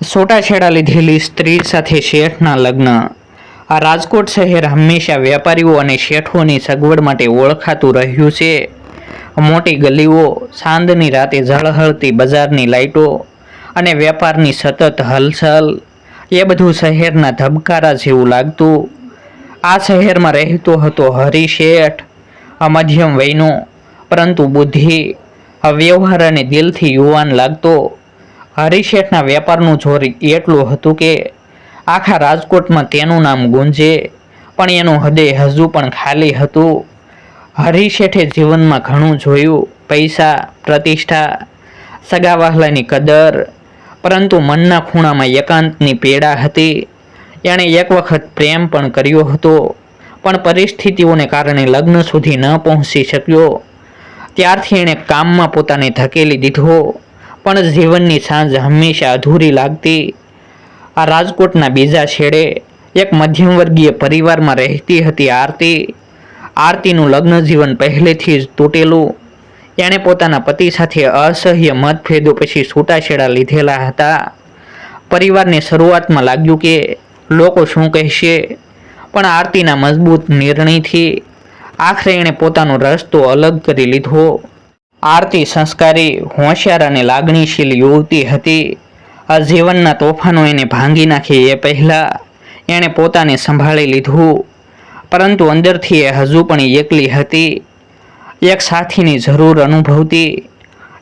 છૂટાછેડા લીધેલી સ્ત્રી સાથે શેઠના લગ્ન. આ રાજકોટ શહેર હંમેશા વેપારીઓ અને શેઠોની સગવડ માટે ઓળખાતું રહ્યું છે. મોટી ગલીઓ, સાંજની રાતે ઝળહળતી બજારની લાઇટો અને વેપારની સતત હલચલ, એ બધું શહેરના ધબકારા જેવું લાગતું. આ શહેરમાં રહેતો હતો હરી શેઠ મધ્યમ વયનો, પરંતુ બુદ્ધિ વ્યવહાર અને દિલથી યુવાન લાગતો. હરિશેઠના વેપારનું જોર એટલું હતું કે આખા રાજકોટમાં તેનું નામ ગુંજે, પણ એનું હૃદય હજુ પણ ખાલી હતું. હરિશેઠે જીવનમાં ઘણું જોયું, પૈસા, પ્રતિષ્ઠા સગા વહાલાની કદર, પરંતુ મનના ખૂણામાં એકાંતની પીડા હતી. એણે એક વખત પ્રેમ પણ કર્યો હતો, પણ પરિસ્થિતિઓને કારણે લગ્ન સુધી ન પહોંચી શક્યો. ત્યારથી એણે કામમાં પોતાને ધકેલી દીધો. પણ જીવનની સાંજ હંમેશા અધૂરી લાગતી. આ રાજકોટના બીજા છેડે એક મધ્યમવર્ગીય પરિવારમાં રહેતી હતી આરતી. આરતીનું લગ્ન જીવન પહેલેથી જ તૂટેલું. એણે પોતાના પતિ સાથે અસહ્ય મતભેદો પછી છૂટાછેડા લીધેલા હતા. પરિવારને શરૂઆતમાં લાગ્યું કે લોકો શું કહેશે, પણ આરતીના મજબૂત નિર્ણયથી આખરે એણે પોતાનો રસ્તો અલગ કરી લીધો. આરતી સંસ્કારી, હોશિયાર અને લાગણીશીલ યુવતી હતી. આ જીવનના તોફાનો એને ભાંગી નાખે એ પહેલાં એણે પોતાને સંભાળી લીધું. પરંતુ અંદરથી એ હજુ પણ એકલી હતી. એક સાથીની જરૂર અનુભવતી,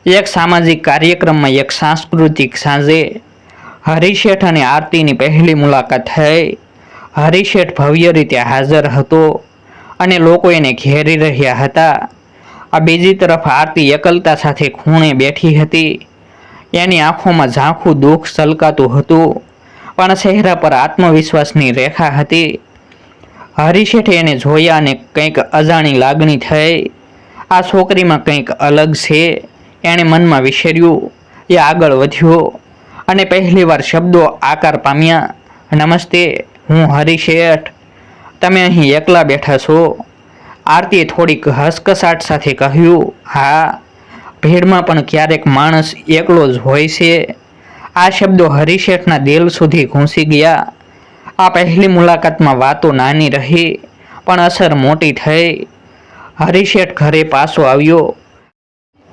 એક સામાજિક કાર્યક્રમમાં એક સાંસ્કૃતિક સાંજે હરિશેઠ અને આરતીની પહેલી મુલાકાત થઈ. હરિશેઠ ભવ્ય રીતે હાજર હતો અને લોકો એને ઘેરી રહ્યા હતા. આ બીજી તરફ આરતી એકલતા સાથે ખૂણે બેઠી હતી. એની આંખોમાં ઝાંખું દુઃખ સલકાતું હતું, પણ ચહેરા પર આત્મવિશ્વાસની રેખા હતી. હરિશેઠે એને જોયા અને કંઈક અજાણી લાગણી થઈ. આ છોકરીમાં કંઈક અલગ છે, એણે મનમાં વિચાર્યું એ આગળ વધ્યો અને પહેલીવાર શબ્દો આકાર પામ્યા. નમસ્તે, હું હરિશેઠ તમે અહીં એકલા બેઠા છો? આરતીએ થોડીક હસકસાટ સાથે કહ્યું, હા, ભીડમાં પણ ક્યારેક માણસ એકલો જ હોય છે. આ શબ્દો હરિશેઠના દિલ સુધી ઘૂંસી ગયા. આ પહેલી મુલાકાતમાં વાતો નાની રહી, પણ અસર મોટી થઈ. હરિશેઠ ઘરે પાછો આવ્યો.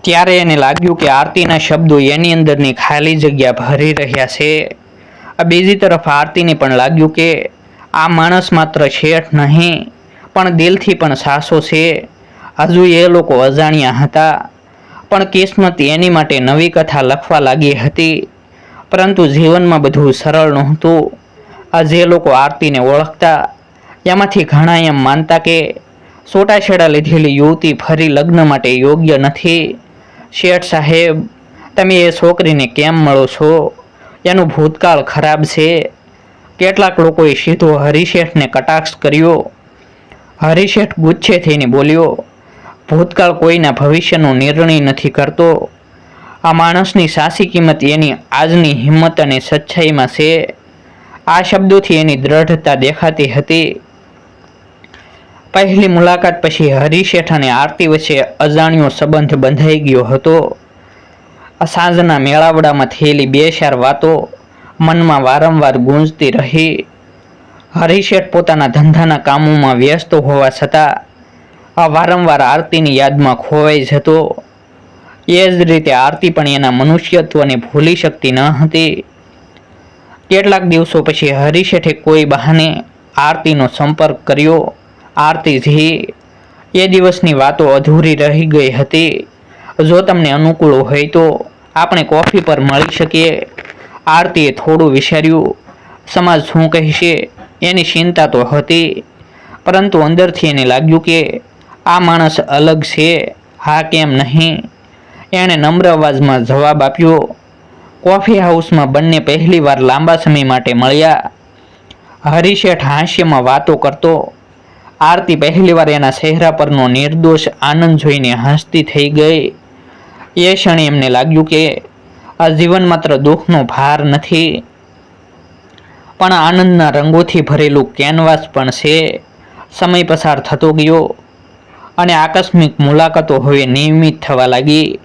ત્યારે એને લાગ્યું કે આરતીના શબ્દો એની અંદરની ખાલી જગ્યા ભરી રહ્યા છે. બીજી તરફ આરતીને પણ લાગ્યું કે આ માણસ માત્ર શેઠ નહીં પણ દિલથી પણ સાસો છે. હજુ એ લોકો અજાણ્યા હતા. પણ કિસ્મત એની માટે નવી કથા લખવા લાગી હતી. પરંતુ જીવનમાં બધું સરળ નહોતું. આ જે લોકો આરતીને ઓળખતા, એમાંથી ઘણા એમ માનતા કે છૂટાછેડા લીધેલી યુવતી ફરી લગ્ન માટે યોગ્ય નથી. શેઠ સાહેબ, તમે એ છોકરીને કેમ મળો છો? એનું ભૂતકાળ ખરાબ છે. કેટલાક લોકોએ સીધો હરિશેઠને કટાક્ષ કર્યો. હરિશેઠ ગુચ્છે થઈને બોલ્યો, ભૂતકાળ કોઈના ભવિષ્યનો નિર્ણય નથી કરતો. આ માણસની સાચી કિંમત એની આજની હિંમત અને સચ્ચાઈમાં છે. આ શબ્દોથી એની દ્રઢતા દેખાતી હતી. પહેલી મુલાકાત પછી હરિશેઠ અને આરતી વચ્ચે અજાણ્યો સંબંધ બંધાઈ ગયો હતો. આ સાંજના મેળાવડામાં થયેલી બે ચાર વાતો મનમાં વારંવાર ગુંજતી રહી. હરિશેઠ પોતાના ધંધાના કામોમાં વ્યસ્ત હોવા છતાં આ વારંવાર આરતીની યાદમાં ખોવાઈ જતો. એ જ રીતે આરતી પણ એના મનુષ્યત્વને ભૂલી શકતી ન હતી. કેટલાક દિવસો પછી હરિશેઠે કોઈ બહાને આરતીનો સંપર્ક કર્યો. આરતીજી, એ દિવસની વાતો અધૂરી રહી ગઈ હતી. જો તમને અનુકૂળ હોય તો આપણે કોફી પર મળી શકીએ. આરતીએ થોડું વિચાર્યું. સમાજ શું કહેશે? એની ચિંતા તો હતી, પરંતુ અંદરથી એને લાગ્યું કે આ માણસ અલગ છે, હા કેમ નહીં? એણે નમ્ર અવાજમાં જવાબ આપ્યો, કોફી હાઉસમાં બંને પહેલીવાર લાંબા સમય માટે મળ્યા. હરિશેઠ હાસ્યમાં વાતો કરતો, આરતી પહેલીવાર એના ચહેરા પરનો નિર્દોષ આનંદ જોઈને હસતી થઈ ગઈ. એ ક્ષણે એમને લાગ્યું કે આ જીવન માત્ર દુઃખનો ભાર નથી પણ આનંદના રંગોથી ભરેલું કેનવાસ પણ છે. સમય પસાર થતો ગયો અને આકસ્મિક મુલાકાતો હવે નિયમિત થવા લાગી.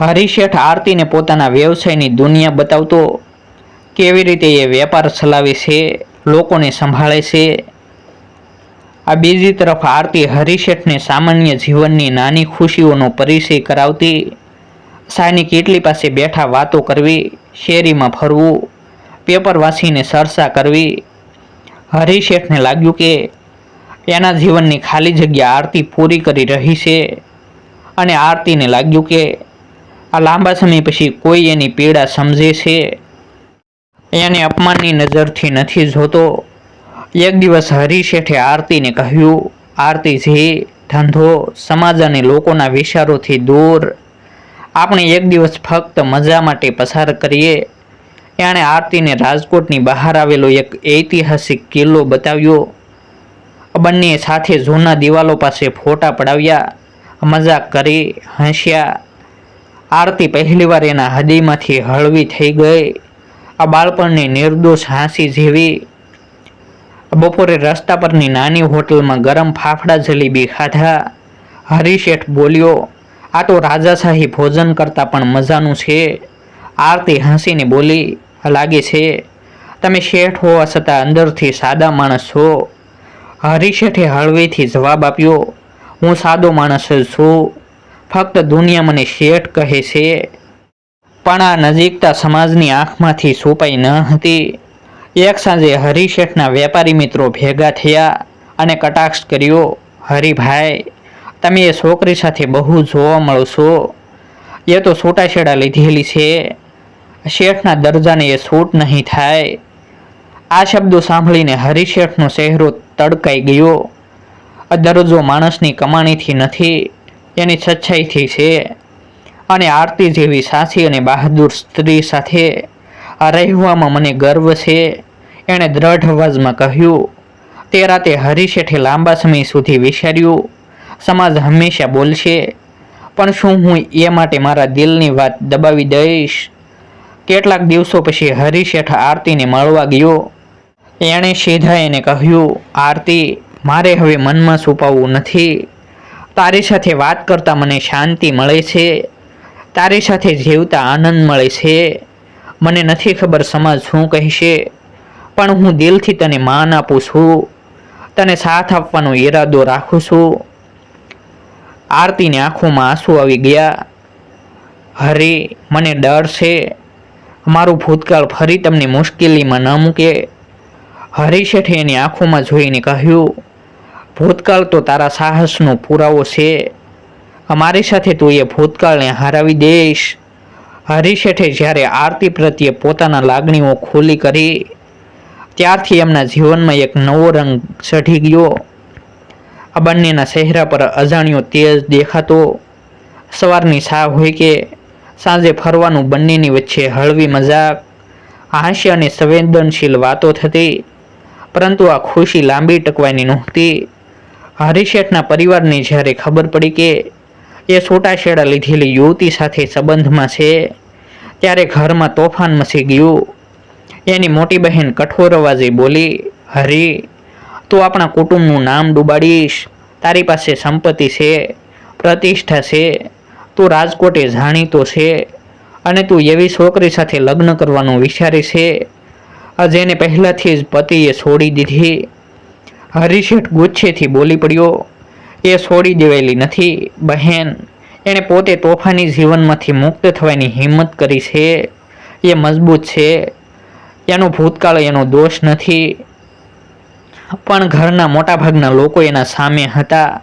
હરિશેઠ આરતીને પોતાના વ્યવસાયની દુનિયા બતાવતો કેવી રીતે એ વેપાર ચલાવે છે, લોકોને સંભાળે છે. આ બીજી તરફ આરતી હરિશેઠને સામાન્ય જીવનની નાની ખુશીઓનો પરિચય કરાવતી, સાની કેટલી પાસે બેઠા વાતો કરવી, શેરીમાં ફરવું પેપર વાંચીને સરસા કરવી હરિશેઠને લાગ્યું કે એના જીવનની ખાલી જગ્યા આરતી પૂરી કરી રહી છે અને આરતીને લાગ્યું કે આ લાંબા સમય પછી કોઈ એની પીડા સમજે છે. એને અપમાનની નજરથી નથી જોતો. એક દિવસ હરિશેઠે આરતીને કહ્યું આરતીજી ધંધો, સમાજ અને લોકોના વિચારોથી દૂર. આપણે એક દિવસ ફક્ત મજા માટે પસાર કરીએ. એણે આરતીને રાજકોટની બહાર આવેલો એક ઐતિહાસિક કિલ્લો બતાવ્યો. બંને સાથે જૂના દિવાલો પાસે ફોટા પડાવ્યા. મજાક કરી હસ્યા. આરતી પહેલીવાર એના હૃદયમાંથી હળવી થઈ ગઈ. આ બાળપણની નિર્દોષ હાંસી જેવી. બપોરે રસ્તા પરની નાની હોટલમાં ગરમ ફાફડા જલેબી ખાધા. હરિશેઠ બોલ્યો, આ તો રાજાશાહી ભોજન કરતાં પણ મજાનું છે. આરતી હસીને બોલી લાગે છે, તમે શેઠ હોવા છતાં અંદરથી સાદા માણસ છો હરિશેઠે હળવેથી જવાબ આપ્યો, હું સાદો માણસ જ છું. ફક્ત દુનિયા મને શેઠ કહે છે. પણ આ નજીકતા સમાજની આંખમાંથી છુપાઈ ન હતી. એક સાંજે હરિશેઠના વેપારી મિત્રો ભેગા થયા અને કટાક્ષ કર્યો, હરિભાઈ, તમે એ છોકરી સાથે બહુ જોવા મળો છો. એ તો છૂટાછેડા લીધેલી છે. શેઠના દરજાને એ છૂટ નહીં થાય. આ શબ્દો સાંભળીને હરિશેઠનો ચહેરો તડકાઈ ગયો. આ દરજ્જો માણસની કમાણીથી નથી, એની સચ્ચાઈથી છે. અને આરતી જેવી સાચી અને બહાદુર સ્ત્રી સાથે આ રહેવામાં મને ગર્વ છે. એણે દ્રઢ અવાજમાં કહ્યું, તે રાતે હરિશેઠે લાંબા સમય સુધી વિચાર્યું. સમાજ હંમેશા બોલશે. પણ શું હું એ માટે મારા દિલની વાત દબાવી દઈશ? કેટલાક દિવસો પછી હરિશેઠ આરતીને મળવા ગયો. એણે સીધા એને કહ્યું, આરતી, મારે હવે મનમાં છુપાવવું નથી. તારી સાથે વાત કરતાં મને શાંતિ મળે છે. તારી સાથે જીવતા આનંદ મળે છે. મને નથી ખબર સમાજ શું કહેશે. પણ હું દિલથી તને માન આપું છું. તને સાથ આપવાનો ઈરાદો રાખું છું. આરતીની આંખોમાં આંસુ આવી ગયા. હરે, મને ડર છે. મારું ભૂતકાળ ફરી તમને મુશ્કેલીમાં ન મૂકે. હરિશેઠે એની આંખોમાં જોઈને કહ્યું, ભૂતકાળ તો તારા સાહસનો પુરાવો છે. અમારી સાથે તું એ ભૂતકાળને હરાવી દઈશ. હરિશેઠે જ્યારે આરતી પ્રત્યે પોતાના લાગણીઓ ખુલ્લી કરી, ત્યારથી એમના જીવનમાં એક નવો રંગ ચઢી ગયો. આ બંનેના ચહેરા પર અજાણ્યો તેજ દેખાતો સવારની છા હોય કે સાંજે ફરવાનું બંનેની વચ્ચે હળવી મજાક, હાસ્ય અને સંવેદનશીલ વાતો થતી, પરંતુ આ ખુશી લાંબી ટકવાની નહોતી. હરિશેઠના પરિવારને જ્યારે ખબર પડી કે એ છૂટાછેડા લીધેલી યુવતી સાથે સંબંધમાં છે, ત્યારે ઘરમાં તોફાન મચી ગયું. એની મોટી બહેન કઠોર અવાજે બોલી, હરી તું આપણા કુટુંબનું નામ ડૂબાડીશ. તારી પાસે સંપત્તિ છે, પ્રતિષ્ઠા છે, તું રાજકોટે જાણીતો છે અને તું એવી છોકરી સાથે લગ્ન કરવાનું વિચારે છે. જેને પહેલાંથી જ પતિએ છોડી દીધી. હરીશેઠ ગુચ્છેથી બોલી પડ્યો, એ છોડી દેવાયેલી નથી, બહેન. એણે પોતે તોફાની જીવનમાંથી મુક્ત થવાની હિંમત કરી છે. એ મજબૂત છે. એનો ભૂતકાળ એનો દોષ નથી. પણ ઘરના મોટાભાગના લોકો એના સામે હતા.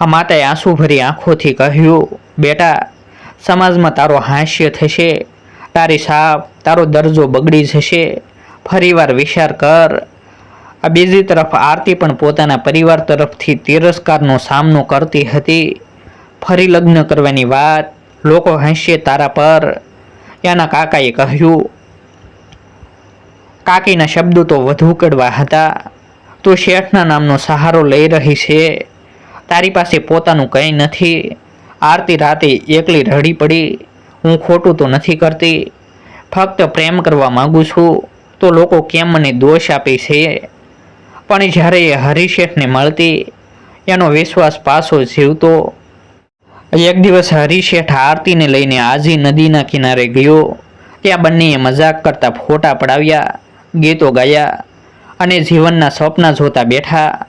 આ માતાએ આંસુભરી આંખોથી કહ્યું, બેટા, સમાજમાં તારો હાસ્ય થશે. તારી સાપ, તારો દરજ્જો બગડી જશે. ફરીવાર વિચાર કર. આ બીજી તરફ આરતી પણ પોતાના પરિવાર તરફથી તિરસ્કારનો સામનો કરતી હતી. ફરી લગ્ન કરવાની વાત, લોકો હસશે તારા પર. એના કાકાએ કહ્યું, કાકીના શબ્દો તો વધુ કડવા હતા. તું શેઠના નામનો સહારો લઈ રહી છે. તારી પાસે પોતાનું કંઈ નથી. આરતી રાતે એકલી રડી પડી. હું ખોટું તો નથી કરતી. ફક્ત પ્રેમ કરવા માગું છું. તો લોકો કેમ મને દોષ આપે છે? પણ જ્યારે એ હરિશેઠને મળતી, એનો વિશ્વાસ પાછો જીવતો. એક દિવસ હરિશેઠ આરતીને લઈને આજી નદીના કિનારે ગયો. ત્યાં બંનેએ મજાક કરતા ફોટા પડાવ્યા, ગીતો ગાયા. અને જીવનના સ્વપ્ન જોતા બેઠા,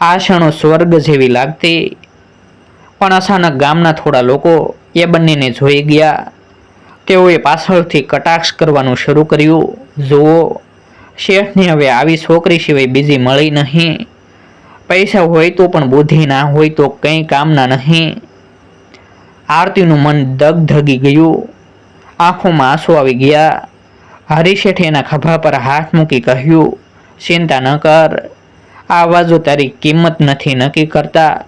આ ક્ષણો સ્વર્ગ જેવી લાગતી. પણ અચાનક ગામના થોડા લોકો એ બંનેને જોઈ ગયા. તેઓએ પાછળથી કટાક્ષ કરવાનું શરૂ કર્યું. જુઓ, શેઠને હવે આવી છોકરી સિવાય બીજી મળી નહીં. પૈસા હોય તો પણ બુદ્ધિ ના હોય તો કંઈ કામના નહીં. આરતીનું મન દગધગી ગયું. આંખોમાં આંસુ આવી ગયા. હરિશેઠે એના ખભા પર હાથ મૂકી કહ્યું ચિંતા ન કર આ અવાજો તારી કિંમત નથી નક્કી કરતા.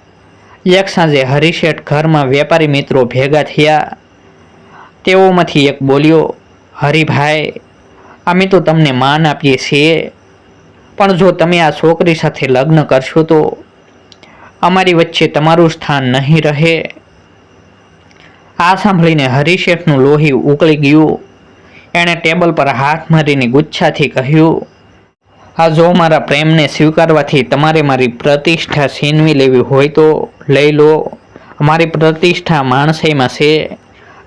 એક સાંજે હરિશેઠ ઘરમાં વેપારી મિત્રો ભેગા થયા. તેઓમાંથી એક બોલ્યો, હરિભાઈ, અમે તો તમને માન આપીએ છીએ, પણ જો તમે આ છોકરી સાથે લગ્ન કરશો તો અમારી વચ્ચે તમારું સ્થાન નહીં રહે. આ સાંભળીને હરિશેઠનું લોહી ઉકળી ગયું. એણે ટેબલ પર હાથ મારીને ગુચ્છાથી કહ્યું આ જો મારા પ્રેમને સ્વીકારવાથી તમારે મારી પ્રતિષ્ઠા છીનવી લેવી હોય તો લઈ લો. મારી પ્રતિષ્ઠા માણસાઈમાં છે.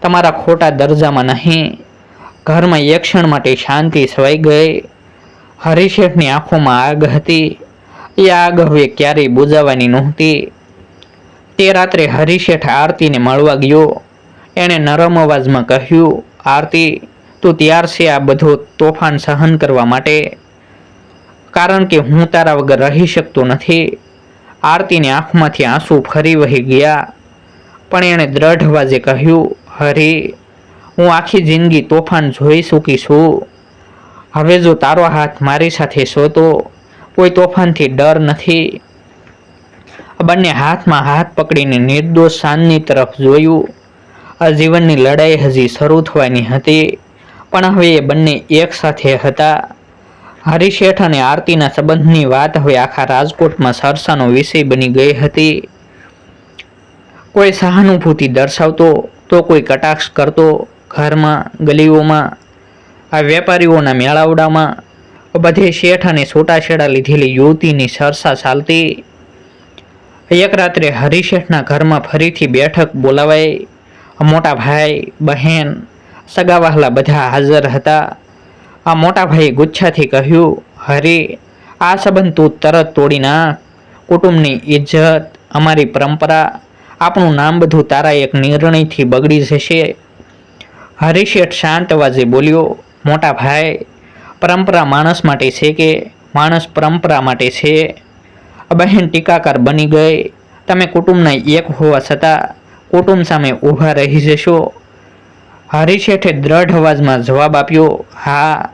તમારા ખોટા દરજામાં નહીં. ઘરમાં એક ક્ષણ માટે શાંતિ સવાઈ ગઈ. હરિશેઠની આંખોમાં આગ હતી. એ આગ હવે ક્યારેય બુઝાવાની નહોતી. તે રાત્રે હરિશેઠ આરતીને મળવા ગયો. એણે નરમ અવાજમાં કહ્યું, આરતી, તું તૈયાર છે આ બધો તોફાન સહન કરવા માટે? કારણ કે હું તારા વગર રહી શકતો નથી. આરતીની આંખમાંથી આંસુ ફરી વહી ગયા. પણ એણે દ્રઢ અવાજે કહ્યું, હરી, હું આખી જિંદગી તોફાન જોઈ ચૂકી છું. હવે જો તારો હાથ મારી સાથે છો તો કોઈ તોફાનથી ડર નથી. બંને હાથમાં હાથ પકડીને નિર્દોષ સાંજની તરફ જોયું. આ જીવનની લડાઈ હજી શરૂ થવાની હતી, પણ હવે એ બંને એક સાથે હતા. હરિશેઠ અને આરતીના સંબંધની વાત હવે આખા રાજકોટમાં સરસાનો વિષય બની ગઈ હતી. કોઈ સહાનુભૂતિ દર્શાવતો, તો કોઈ કટાક્ષ કરતો, ઘરમાં, ગલીઓમાં, આ વેપારીઓના મેળાવડામાં બધે શેઠ અને છૂટાછેડા લીધેલી યુવતીની સરસા ચાલતી. એક રાત્રે હરિશેઠના ઘરમાં ફરીથી બેઠક બોલાવાઈ. મોટા ભાઈ, બહેન સગાવહાલા બધા હાજર હતા. આ મોટા ભાઈએ ગુચ્છાથી કહ્યું, હરે, આ સંબંધ તું તરત તોડી નાખ. કુટુંબની ઇજ્જત અમારી પરંપરા, આપણું નામ બધું તારા એક નિર્ણયથી બગડી જશે. હરિશેઠ શાંત અવાજે બોલ્યો, મોટા ભાઈ, પરંપરા માણસ માટે છે કે માણસ પરંપરા માટે છે? બહેન ટીકાકાર બની ગઈ. તમે કુટુંબના એક હોવા છતાં કુટુંબ સામે ઊભા રહી જશો. હરિશેઠે દ્રઢ અવાજમાં જવાબ આપ્યો, હા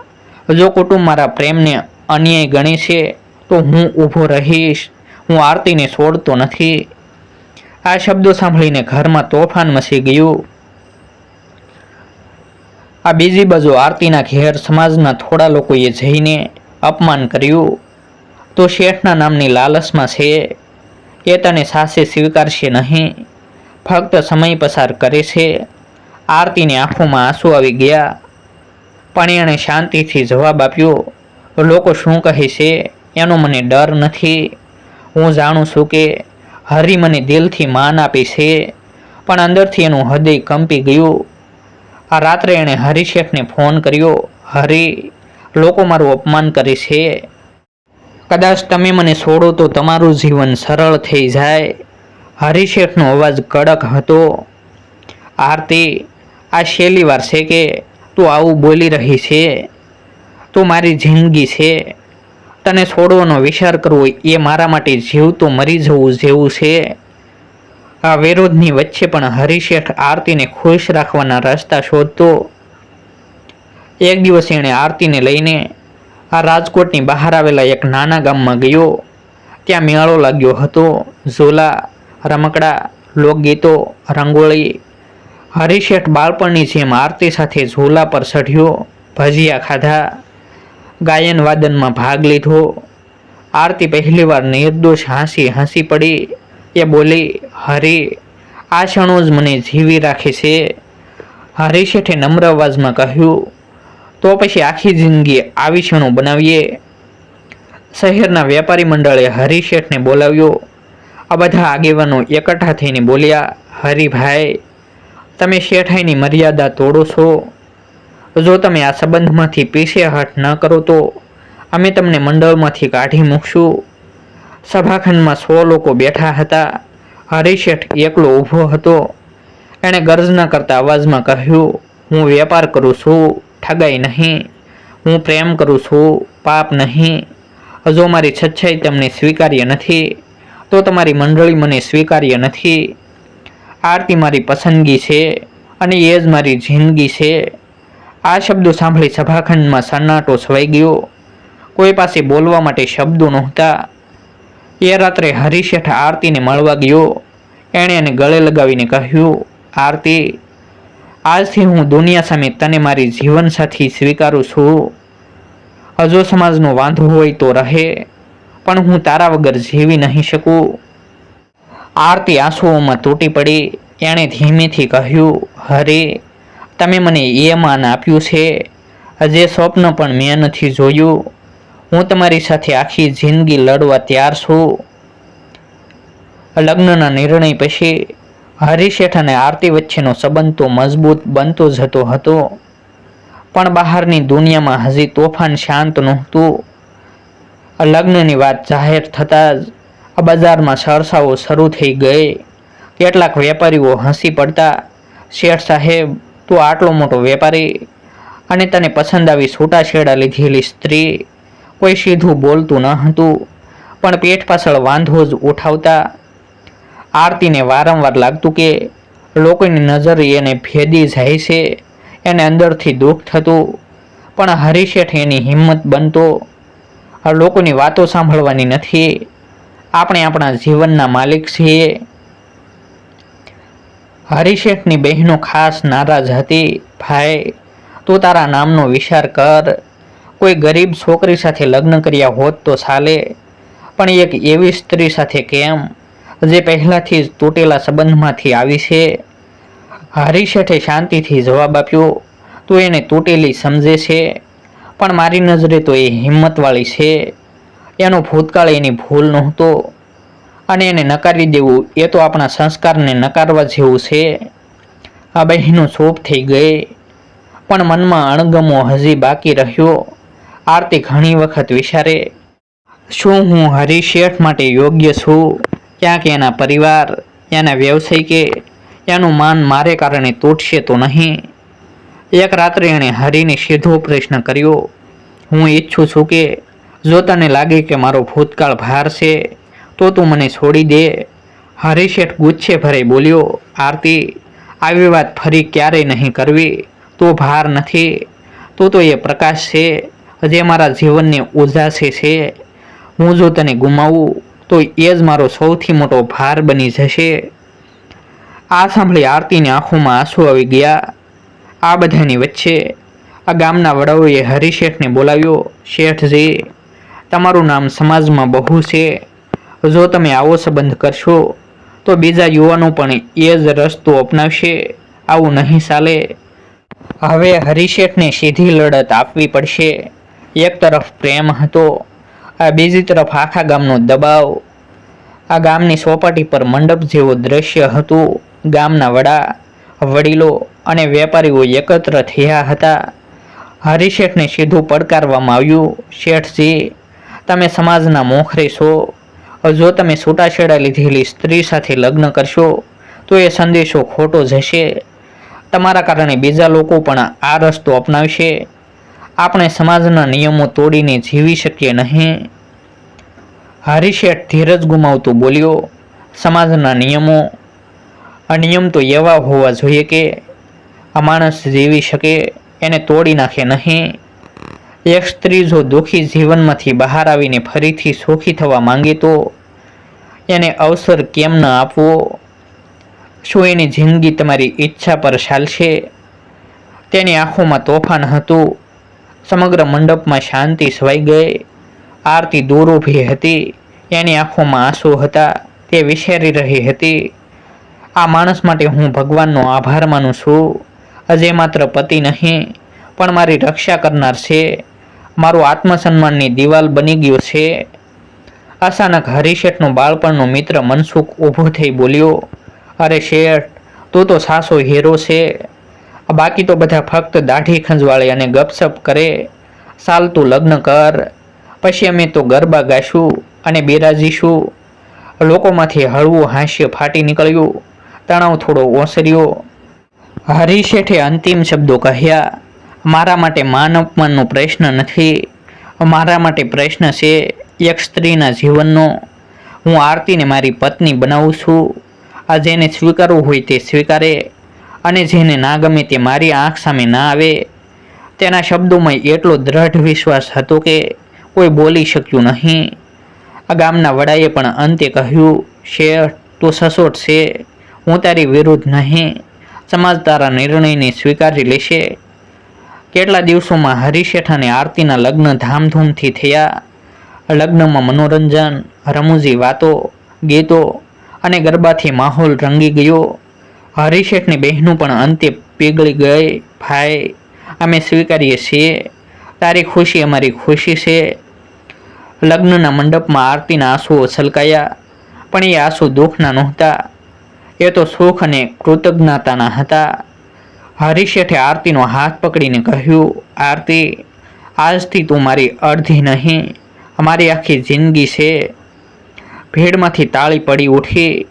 જો કુટુંબ મારા પ્રેમને અન્યાય ગણે છે, તો હું ઊભો રહીશ. હું આરતીને છોડતો નથી. આ શબ્દો સાંભળીને ઘરમાં તોફાન મચી ગયું. આ બીજી બાજુ આરતીના ઘેર સમાજના થોડા લોકોએ જઈને અપમાન કર્યું. તો શેઠના નામની લાલચમાં છે. એ તને સાસે સ્વીકારશે નહીં. ફક્ત સમય પસાર કરે છે. આરતીની આંખોમાં આંસુ આવી ગયા. પણ એણે શાંતિથી જવાબ આપ્યો, લોકો શું કહે છે? એનો મને ડર નથી. હું જાણું છું કે હરી મને દિલથી માન આપે છે, પણ અંદરથી એનું હૃદય કંપી ગયું. આ રાત્રે એણે હરિશેઠને ફોન કર્યો, હરી, લોકો મારું અપમાન કરે છે. કદાચ તમે મને છોડો તો તમારું જીવન સરળ થઈ જાય. હરિશેઠનો અવાજ કડક હતો. આરતી, આ છેલ્લી વાર છે કે તું આવું બોલી રહી છે, તું મારી જિંદગી છે, તને છોડવાનો વિચાર કરવો એ મારા માટે જીવતો મરી જવું જેવું છે. આ વિરોધની વચ્ચે પણ હરિશેઠ આરતીને ખુશ રાખવાના રસ્તા શોધતો. એક દિવસ એણે આરતીને લઈને આ રાજકોટની બહાર આવેલા એક નાના ગામમાં ગયો. ત્યાં મેળો લાગ્યો હતો. ઝોલા, રમકડા, લોકગીતો, રંગોળી હરિશેઠ બાળપણની જેમ આરતી સાથે ઝોલા પર ચઢ્યો ભજીયા ખાધા, ગાયન વાદનમાં ભાગ લીધો. આરતી પહેલીવાર નિર્દોષ હાંસી હાંસી પડી. એ બોલી, હરી, આ ક્ષણો જ મને જીવી રાખે છે. હરિશેઠે નમ્ર અવાજમાં કહ્યું, તો પછી આખી જિંદગી આવી ક્ષણો બનાવીએ. શહેરના વેપારી મંડળે હરિશેઠને બોલાવ્યો. આ બધા આગેવાનો એકઠા થઈને બોલ્યા હરિભાઈ તમે શેઠાઈની મર્યાદા તોડો છો? જો તમે આ સંબંધમાંથી પીછેહટ ન કરો તો અમે તમને મંડળમાંથી કાઢી મૂકશું. સભાખંડમાં સો લોકો બેઠા હતા. હરિશેઠ એકલો ઊભો હતો. એણે ગર્જના કરતા અવાજમાં કહ્યું, હું વેપાર કરું છું, ઠગાઈ નહીં. હું પ્રેમ કરું છું, પાપ નહીં. જો મારી છચ્છાઈ તમને સ્વીકાર્ય નથી, તો તમારી મંડળી મને સ્વીકાર્ય નથી. આરતી મારી પસંદગી છે અને એ જ મારી જિંદગી છે. આ શબ્દો સાંભળી સભાખંડમાં સન્નાટો છવાઈ ગયો. કોઈ પાસે બોલવા માટે શબ્દો નહોતા. એ રાત્રે હરિશેઠ આરતીને મળવા ગયો. એણે એને ગળે લગાવીને કહ્યું, આરતી, આજથી હું દુનિયા સામે તને મારી જીવનસાથી સ્વીકારું છું. હજો સમાજનો વાંધો હોય તો રહે, પણ હું તારા વગર જીવી નહીં શકું. આરતી આંસુઓમાં તૂટી પડી. એણે ધીમેથી કહ્યું, હરે, તમે મને એ માન આપ્યું છે? જે સ્વપ્ન પણ મેં નથી જોયું. હું તમારી સાથે આખી જિંદગી લડવા તૈયાર છું. લગ્નના નિર્ણય પછી હરિશેઠ અને આરતી વચ્ચેનો સંબંધ તો મજબૂત બનતો જતો હતો. પણ બહારની દુનિયામાં હજી તોફાન શાંત નહોતું. લગ્નની વાત જાહેર થતાં જ આ બજારમાં સરસાઓ શરૂ થઈ ગઈ. કેટલાક વેપારીઓ હસી પડતા, શેઠ સાહેબ, તું આટલો મોટો વેપારી અને તને પસંદ આવી છૂટાછેડા લીધેલી સ્ત્રી. કોઈ સીધું બોલતું ન હતું, પણ પેટ પાછળ વાંધો જ ઉઠાવતા આરતીને વારંવાર લાગતું કે લોકોની નજર એને ભેદી જાય છે, એને અંદરથી દુઃખ થતું. પણ હરિશેઠ એની હિંમત બનતો. લોકોની વાતો સાંભળવાની નથી. આપણે આપણા જીવનના માલિક છીએ. હરિશેઠની બહેનો ખાસ નારાજ હતી. ભાઈ, તું તારા નામનો વિચાર કર. કોઈ ગરીબ છોકરી સાથે લગ્ન કર્યા હોત તો ચાલે. પણ એક એવી સ્ત્રી સાથે કેમ? જે પહેલાંથી જ તૂટેલા સંબંધમાંથી આવી છે. હરિશેઠે શાંતિથી જવાબ આપ્યો, તું એને તૂટેલી સમજે છે. પણ મારી નજરે તો એ હિંમતવાળી છે. એનો ભૂતકાળ એની ભૂલ નહોતો અને એને નકારી દેવું, એ તો આપણા સંસ્કારને નકારવા જેવું છે. આ બહેનો શોભ થઈ ગઈ, પણ મનમાં અણગમો હજી બાકી રહ્યો. આરતી ઘણી વખત વિચારે, શું હું હરિશેઠ માટે યોગ્ય છું? ક્યાંક એના પરિવાર, એના વ્યવસાય કે એનું માન મારે કારણે તૂટશે તો નહીં. એક રાત્રે એણે હરિને સીધો પ્રશ્ન કર્યો, હું ઈચ્છું છું કે જો તને લાગે કે મારો ભૂતકાળ ભાર છે, તો તું મને છોડી દે. હરિશેઠ ગુચ્છે ભરે બોલ્યો, આરતી, આવી વાત ફરી ક્યારેય નહીં કરવી. તો ભાર નથી. તો તો એ પ્રકાશ છે, જે મારા જીવનને ઉજાસે છે. હું જો તને ગુમાવું, તો એ જ મારો સૌથી મોટો ભાર બની જશે. આ સાંભળી આરતીની આંખોમાં આંસુ આવી ગયા. આ બધાની વચ્ચે આ ગામના વડાઓએ હરિશેઠને બોલાવ્યો, શેઠજી તમારું નામ સમાજમાં બહુ છે. જો તમે આવો સંબંધ કરશો, તો બીજા યુવાનો પણ એ જ રસ્તો અપનાવશે. આવું નહીં ચાલે. હવે હરીશેઠને સીધી લડત આપવી પડશે. એક તરફ પ્રેમ હતો, આ બીજી તરફ આખા ગામનો દબાવ. આ ગામની સોપાટી પર મંડપ જેવું દ્રશ્ય હતું. ગામના વડા, વડીલો અને વેપારીઓ એકત્ર થયા હતા. હરિશેઠને સીધું પડકારવામાં આવ્યું. શેઠજી તમે સમાજના મોખરે છો. જો તમે છૂટાછેડા લીધેલી સ્ત્રી સાથે લગ્ન કરશો, તો એ સંદેશો ખોટો જશે. તમારા કારણે બીજા લોકો પણ આ રસ્તો અપનાવશે. આપણે સમાજના નિયમો તોડીને જીવી શકીએ નહીં. હરીશેઠ ધીરજ ગુમાવતું બોલ્યો, સમાજના નિયમો નિયમ તો એવા હોવા જોઈએ કે, આ માણસ જીવી શકે, એને તોડી નાખે નહીં. એક સ્ત્રી જો દુઃખી જીવનમાંથી બહાર આવીને ફરીથી સુખી થવા માંગે તો એને અવસર કેમ ન આપવો? શું એની જિંદગી તમારી ઈચ્છા પર ચાલશે? તેની આંખોમાં તોફાન હતું. સમગ્ર મંડપમાં શાંતિ છવાઈ ગઈ. આરતી દૂર ઊભી હતી. એની આંખોમાં આંસુ હતા. તે વિશેરી રહી હતી. આ માણસ માટે હું ભગવાનનો આભાર માનું છું. અજય માત્ર પતિ નહીં, પણ મારી રક્ષા કરનાર છે. મારું આત્મસન્માનની દિવાલ બની ગયો છે. અચાનક હરીશેઠનો બાળપણનો મિત્ર મનસુખ ઊભો થઈ બોલ્યો, અરે શેઠ, તું તો સાસો હીરો છે. બાકી તો બધા ફક્ત દાઢી ખંજવાળે અને ગપસપ કરે. સાલ તું લગ્ન કર. પછી અમે તો ગરબા ગાશું અને બિરાજીશું. લોકોમાંથી હળવું હાસ્ય ફાટી નીકળ્યું. તણાવ થોડો ઓસર્યો. હરિશેઠે અંતિમ શબ્દો કહ્યા મારા માટે માન અપમાનનો પ્રશ્ન નથી. મારા માટે પ્રશ્ન છે, એક સ્ત્રીના જીવનનો. હું આરતીને મારી પત્ની બનાવું છું. આ જેને સ્વીકારવું હોય તે સ્વીકારે અને જેને ના ગમે તે મારી આંખ સામે ના આવે. તેના શબ્દોમાં એટલો દ્રઢ વિશ્વાસ હતો કે કોઈ બોલી શક્યું નહીં. આ ગામના વડાએ પણ અંતે કહ્યું શેઠ તું સસોટ છે. હું તારી વિરુદ્ધ નહીં. સમાજ તારા નિર્ણયને સ્વીકારી લેશે. કેટલા દિવસોમાં હરિશેઠ અને આરતીના લગ્ન ધામધૂમથી થયા? લગ્નમાં મનોરંજન, રમૂજી વાતો, ગીતો અને ગરબાથી માહોલ રંગી ગયો. હરિશેઠની બહેનો પણ અંતે પીગળી ગઈ. ભાઈ, અમે સ્વીકારીએ છીએ. તારી ખુશી અમારી ખુશી છે. લગ્નના મંડપમાં આરતીના આંસુઓ છલકાયા, પણ એ આંસુ દુઃખના નહોતા. એ તો સુખ અને કૃતજ્ઞતાના હતા. હરિશેઠે આરતીનો હાથ પકડીને કહ્યું, આરતી, આજથી તું મારી અડધી નહીં, અમારી આખી જિંદગી છે. ભીડમાંથી તાળી પડી ઉઠી.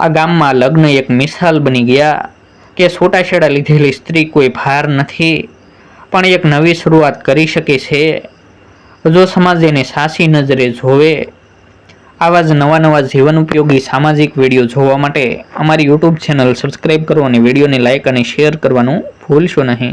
આ ગામમાં લગ્ન એક મિસાલ બની ગયા કે છૂટાછેડા લીધેલી સ્ત્રી કોઈ ભાર નથી, પણ એક નવી શરૂઆત કરી શકે છે. જો સમાજ એને સાચી નજરે જોવે આવા જ નવા નવા જીવન ઉપયોગી સામાજિક વીડિયો જોવા માટે અમારી યુટ્યુબ ચેનલ સબસ્ક્રાઈબ કરો અને વિડીયોને લાઇક અને શેર કરવાનું ભૂલશો નહીં.